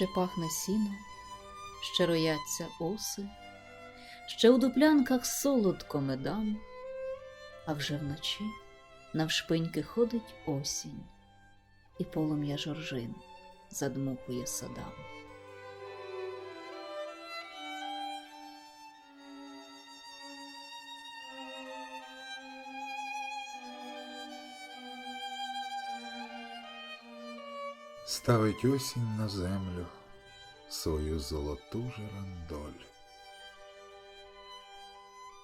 ще пахне сіно, ще рояться оси, ще у дуплянках солодко медам, а вже вночі навшпиньки ходить осінь, і полум'я жоржин задмухує садам. Ставить осінь на землю свою золоту жерандоль.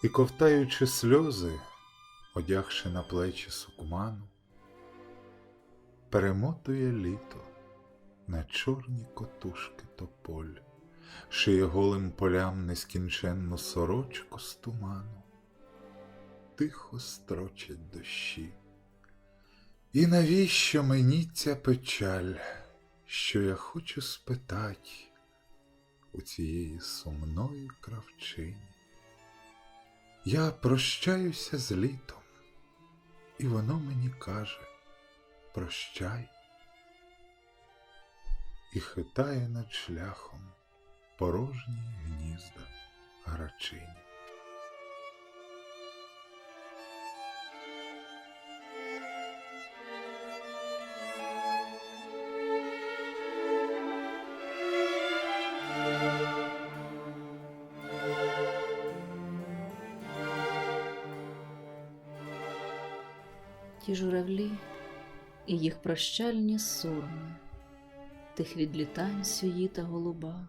І, ковтаючи сльози, одягши на плечі сукману, перемотує літо на чорні котушки тополь, шиє голим полям нескінченну сорочку з туману, тихо строчать дощі. І навіщо мені ця печаль, що я хочу спитать у цієї сумної кравчині? Я прощаюся з літом, і воно мені каже прощай, і хитає над шляхом порожні гнізда грачині. Ті журавлі і їх прощальні сурми, тих відлітань сюїта голуба,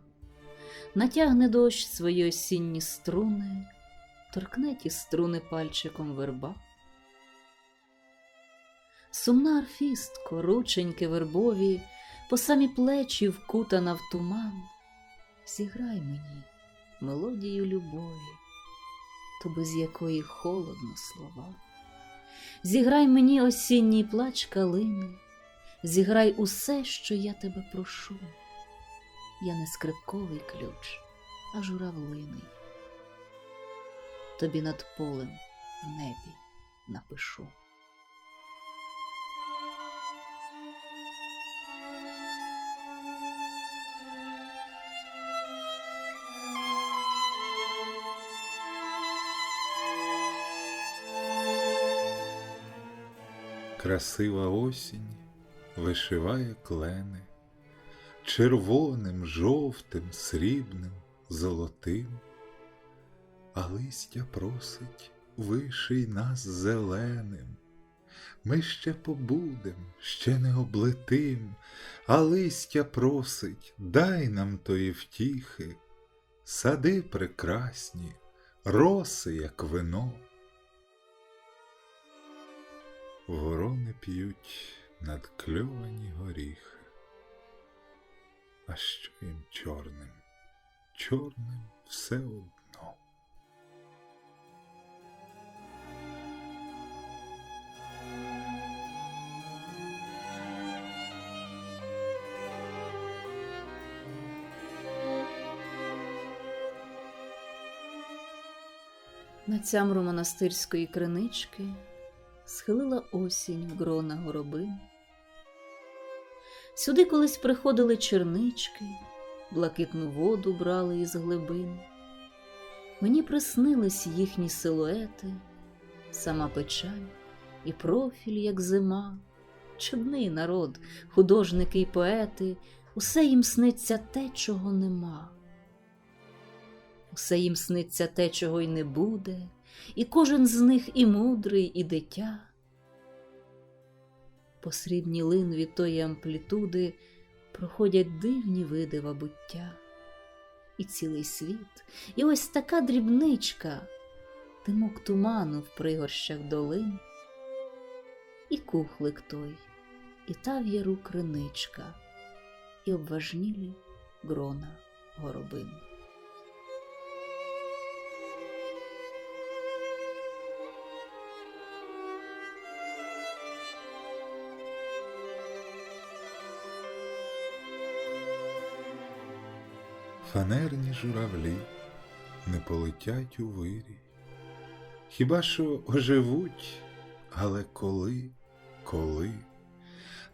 натягне дощ свої осінні струни, торкне ті струни пальчиком верба. Сумна арфістко, рученьки вербові, по самі плечі вкутана в туман. Зіграй мені мелодію любові, то без якої холодно слова. Зіграй мені осінній плач калини, зіграй усе, що я тебе прошу. Я не скрипковий ключ, а журавлиний. Тобі над полем в небі напишу. Красива осінь вишиває клени червоним, жовтим, срібним, золотим, а листя просить виший нас зеленим. Ми ще побудем, ще не облетим, а листя просить, дай нам тої втіхи, сади прекрасні, роси, як вино. Ворони п'ють надкльовані горіхи. А що їм чорним? Чорним все одно. На цямру монастирської кринички схилила осінь в грона горобин. Сюди колись приходили чернички, блакитну воду брали із глибин. Мені приснились їхні силуети, сама печаль і профіль, як зима, чудний народ, художники й поети, усе їм сниться те, чого нема. Усе їм сниться те, чого й не буде, і кожен з них і мудрий, і дитя. По срібній линві тої амплітуди проходять дивні видива буття. І цілий світ, і ось така дрібничка, димок туману в пригорщах долин, і кухлик той, і та в яру криничка, і обважнілі грона горобин. Фанерні журавлі не полетять у вирій, хіба що оживуть, але коли, коли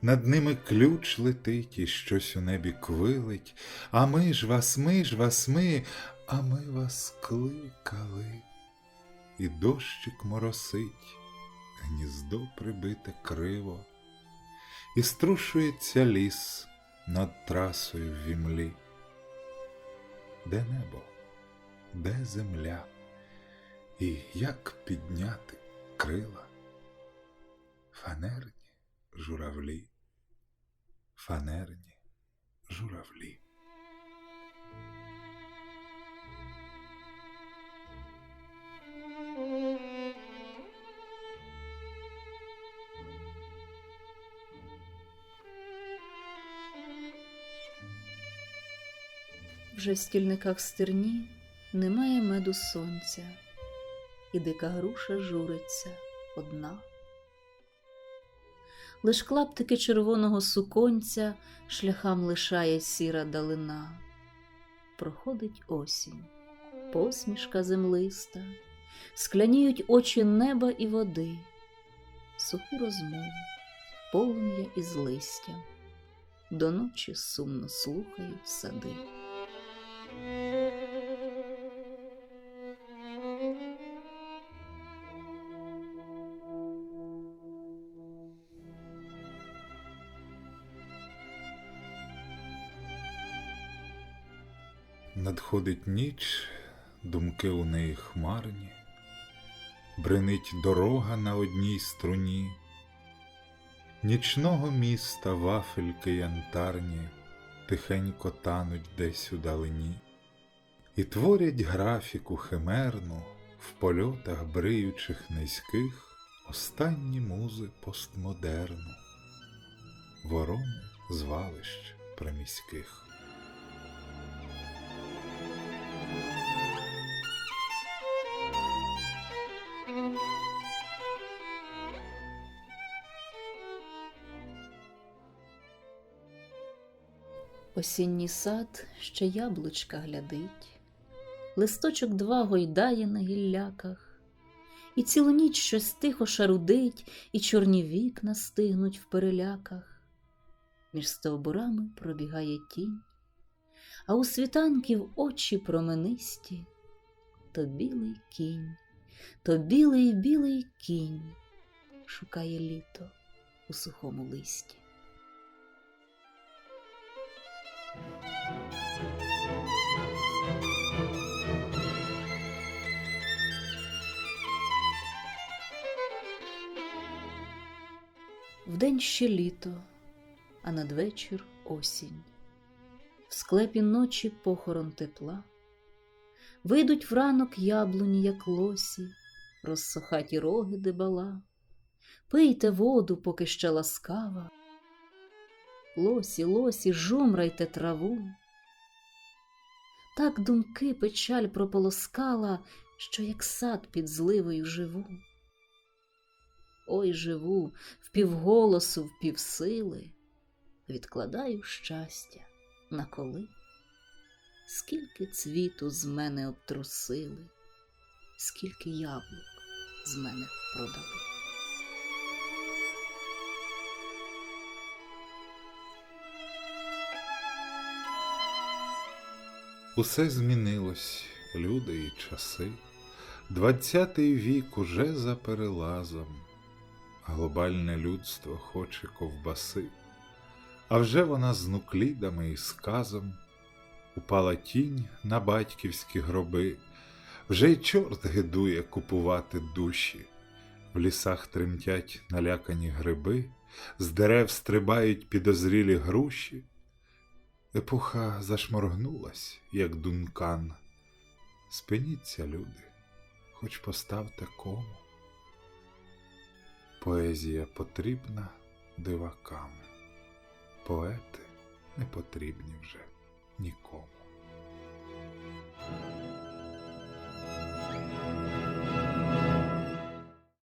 над ними ключ летить і щось у небі квилить, а ми ж вас, ми ж вас, ми, а ми вас кликали. І дощик моросить, гніздо прибите криво, і струшується ліс над трасою в вімлі. Де небо, де земля, і як підняти крила? Фанерні журавлі, фанерні журавлі. Вже в стільниках стерні немає меду сонця, і дика груша журиться одна. Лиш клаптики червоного суконця шляхам лишає сіра далина. Проходить осінь, посмішка землиста, скляніють очі неба і води, сухі розмови, полум'я із листям, до ночі сумно слухають сади. Надходить ніч, думки у неї хмарні, бренить дорога на одній струні, нічного міста вафельки янтарні тихенько тануть десь у далині, і творять графіку химерну в польотах бриючих низьких останні музи постмодерну, ворони звалищ приміських. Осінній сад ще яблучка глядить, листочок два гойдає на гілляках, і цілу ніч щось тихо шарудить, і чорні вікна стигнуть в переляках. Між стовбурами пробігає тінь, а у світанків очі променисті, то білий кінь, то білий білий кінь шукає літо у сухому листі. Вдень ще літо, а надвечір осінь. В склепі ночі похорон тепла. Вийдуть вранок яблуні, як лосі, розсохаті роги дебала. Пийте воду, поки ще ласкава. Лосі, лосі, жумрайте траву. Так думки печаль прополоскала, що як сад під зливою живу. Ой живу впівголосу, впівсили, відкладаю щастя на коли, скільки цвіту з мене обтрусили, скільки яблук з мене продали. Усе змінилось, люди і часи. Двадцятий вік уже за перелазом. Глобальне людство хоче ковбаси, а вже вона з нуклідами і сказом упала тінь на батьківські гроби, вже й чорт гидує купувати душі, в лісах тремтять налякані гриби, з дерев стрибають підозрілі груші. Епоха зашморгнулась, як дункан. Спиніться, люди, хоч поставте кому. Поезія потрібна дивакам, поети не потрібні вже нікому.